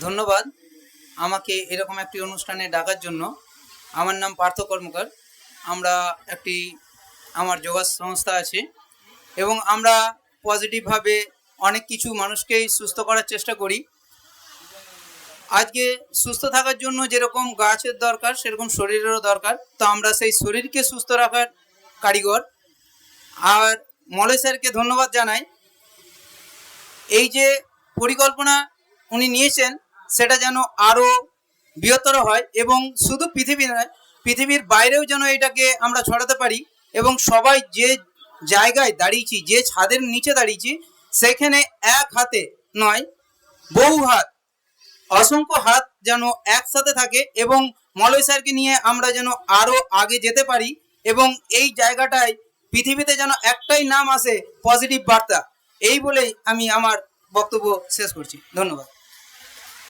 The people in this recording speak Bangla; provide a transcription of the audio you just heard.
ধন্যবাদ। আমাকে এরকম একটি অনুষ্ঠানে ডাকার জন্য। আমার নাম পার্থ কর্মকার। আমরা একটি, আমার যোগা সংস্থা আছে। এবং আমরা পজিটিভভাবে অনেক কিছু মানুষকেই সুস্থ করার চেষ্টা করি। আজকে সুস্থ থাকার জন্য যেরকম গাছের দরকার, সেরকম শরীরেরও দরকার। তো আমরা সেই শরীরকে সুস্থ রাখার কারিগর। আর মলয় স্যারকে ধন্যবাদ জানাই। এই যে পরিকল্পনা উনি নিয়েছেন সেটা যেন আরও বৃহত্তর হয় এবং শুধু পৃথিবী নয়, পৃথিবীর বাইরেও যেন এটাকে আমরা ছড়াতে পারি এবং সবাই যে জায়গায় দাঁড়িয়েছি, যে ছাদের নিচে দাঁড়িয়েছি, সেখানে এক হাতে নয়, বহু হাত, অসংখ্য হাত যেন একসাথে থাকে এবং মলয় স্যারকে নিয়ে আমরা যেন আরও আগে যেতে পারি এবং এই জায়গাটায় পৃথিবীতে যেন একটাই নাম আসে পজিটিভ বার্তা। এই বলেই আমি আমার বক্তব্য শেষ করছি। ধন্যবাদ।